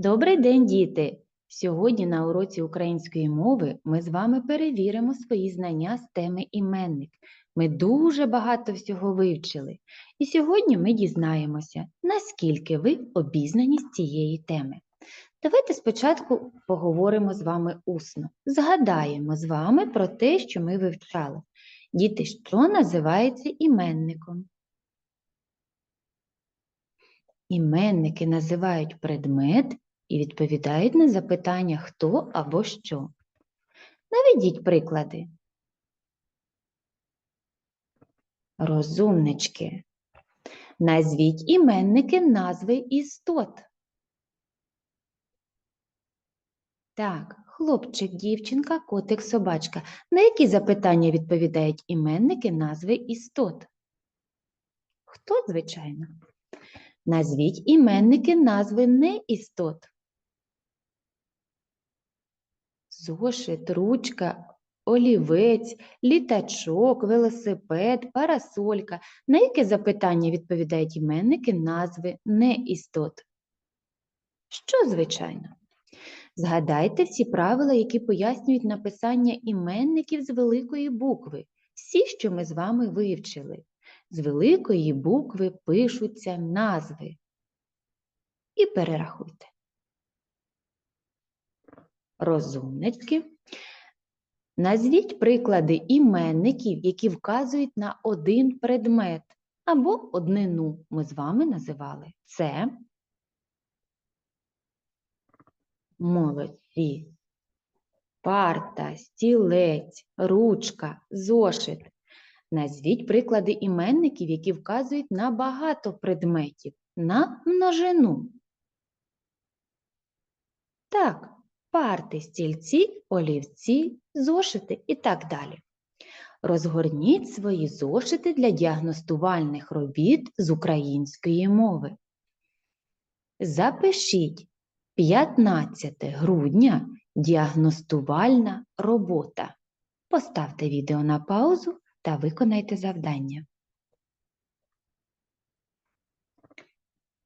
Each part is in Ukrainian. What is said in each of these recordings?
Добрий день, діти! Сьогодні на уроці української мови ми з вами перевіримо свої знання з теми іменник. Ми дуже багато всього вивчили. І сьогодні ми дізнаємося, наскільки ви обізнані з цієї теми. Давайте спочатку поговоримо з вами усно. Згадаємо з вами про те, що ми вивчали. Діти, що називається іменником? Іменники називають предмет і відповідають на запитання хто або що. Наведіть приклади. Розумнички. Назвіть іменники назви істот. Так, хлопчик, дівчинка, котик, собачка. На які запитання відповідають іменники назви істот? Хто, звичайно? Назвіть іменники назви неістот. Зошит, ручка, олівець, літачок, велосипед, парасолька. На яке запитання відповідають іменники назви неістот? Що, звичайно? Згадайте всі правила, які пояснюють написання іменників з великої букви. Всі, що ми з вами вивчили. З великої букви пишуться назви. І перерахуйте. Розумнички. Назвіть приклади іменників, які вказують на один предмет або однину ми з вами називали. Це молодці, парта, стілець, ручка, зошит. Назвіть приклади іменників, які вказують на багато предметів, на множину. Так, парти, стільці, олівці, зошити і так далі. Розгорніть свої зошити для діагностувальних робіт з української мови. Запишіть 15 грудня діагностувальна робота. Поставте відео на паузу та виконайте завдання.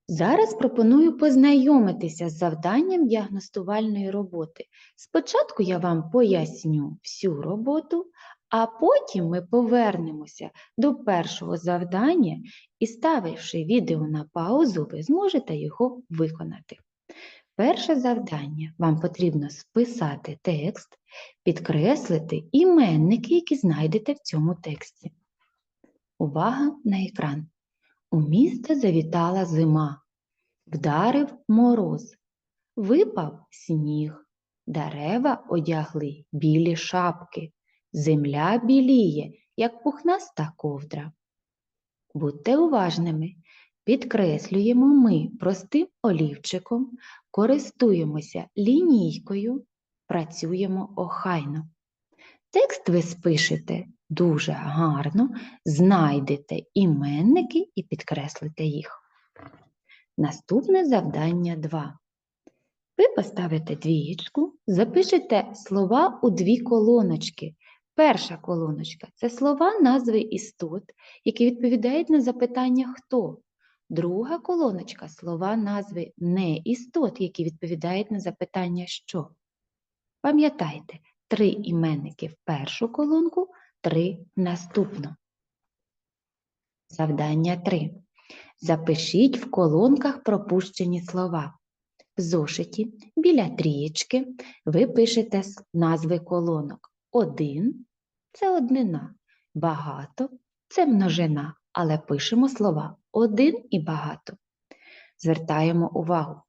Зараз пропоную познайомитися з завданням діагностувальної роботи. Спочатку я вам поясню всю роботу, а потім ми повернемося до першого завдання і, ставивши відео на паузу, ви зможете його виконати. Перше завдання вам потрібно списати текст, підкреслити іменники, які знайдете в цьому тексті. Увага на екран. У місто завітала зима, вдарив мороз, випав сніг, дерева одягли білі шапки, земля біліє, як пухнаста ковдра. Будьте уважними, підкреслюємо ми простим олівчиком, користуємося лінійкою, працюємо охайно. Текст ви спишете дуже гарно, знайдете іменники і підкреслите їх. Наступне завдання 2. Ви поставите двієчку, запишете слова у дві колоночки. Перша колоночка це слова назви істот, які відповідають на запитання хто. Друга колоночка слова назви неістот, які відповідають на запитання що. Пам'ятайте, три іменники в першу колонку, три в наступну. Завдання 3. Запишіть в колонках пропущені слова. В зошиті біля трієчки ви пишете назви колонок. Один це однина, багато це множина, але пишемо слова один і багато. Звертаємо увагу.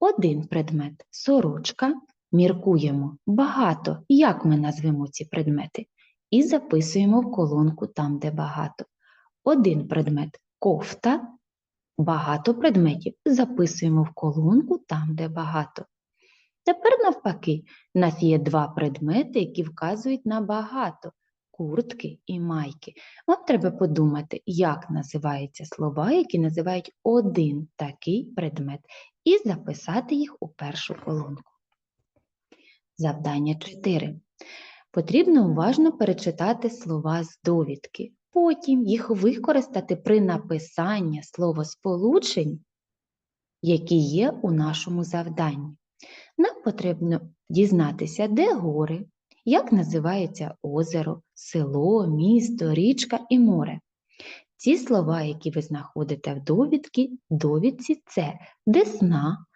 Один предмет сорочка, міркуємо багато, як ми назвемо ці предмети, і записуємо в колонку там, де багато. Один предмет кофта, багато предметів записуємо в колонку там, де багато. Тепер, навпаки, у нас є два предмети, які вказують на багато куртки і майки. Вам треба подумати, як називаються слова, які називають один такий предмет, і записати їх у першу колонку. Завдання 4. Потрібно уважно перечитати слова з довідки. Потім їх використати при написанні словосполучень які є у нашому завданні. Нам потрібно дізнатися, де гори, як називається озеро, село, місто, річка і море. Ці слова, які ви знаходите в довідці, довідці це Десна,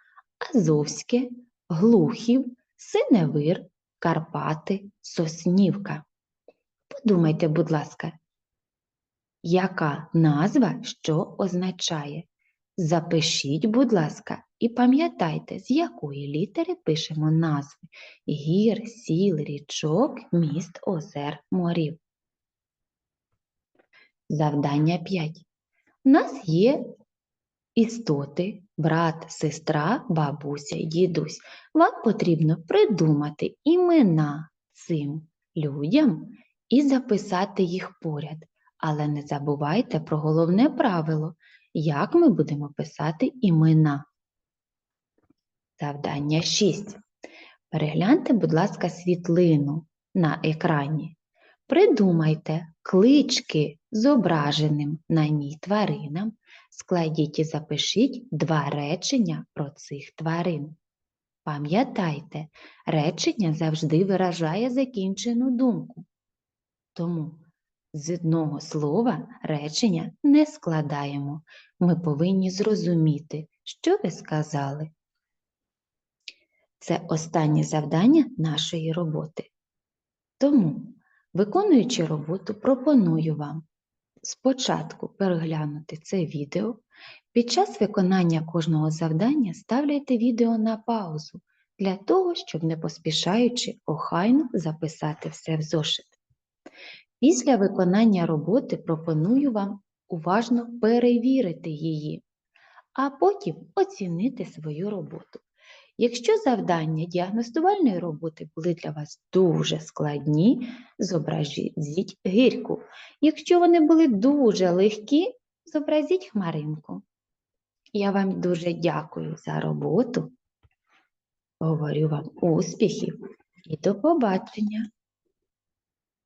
Азовське, Глухів, Синевир, Карпати, Соснівка. Подумайте, будь ласка, яка назва що означає? Запишіть, будь ласка, і пам'ятайте, з якої літери пишемо назви гір, сіл, річок, міст, озер, морів. Завдання 5. У нас є істоти, брат, сестра, бабуся дідусь. Вам потрібно придумати імена цим людям і записати їх поряд. Але не забувайте про головне правило, як ми будемо писати імена. Завдання 6. Перегляньте, будь ласка, світлину на екрані. Придумайте клички зображеним на ній тваринам, складіть і запишіть два речення про цих тварин. Пам'ятайте, речення завжди виражає закінчену думку. Тому з одного слова речення не складаємо. Ми повинні зрозуміти, що ви сказали. Це останнє завдання нашої роботи. Тому, виконуючи роботу, пропоную вам спочатку переглянути це відео. Під час виконання кожного завдання ставляйте відео на паузу для того, щоб не поспішаючи охайно записати все в зошит. Після виконання роботи пропоную вам уважно перевірити її, а потім оцінити свою роботу. Якщо завдання діагностувальної роботи були для вас дуже складні, зобразіть гірку. Якщо вони були дуже легкі, зобразіть хмаринку. Я вам дуже дякую за роботу. Говорю вам успіхів і до побачення!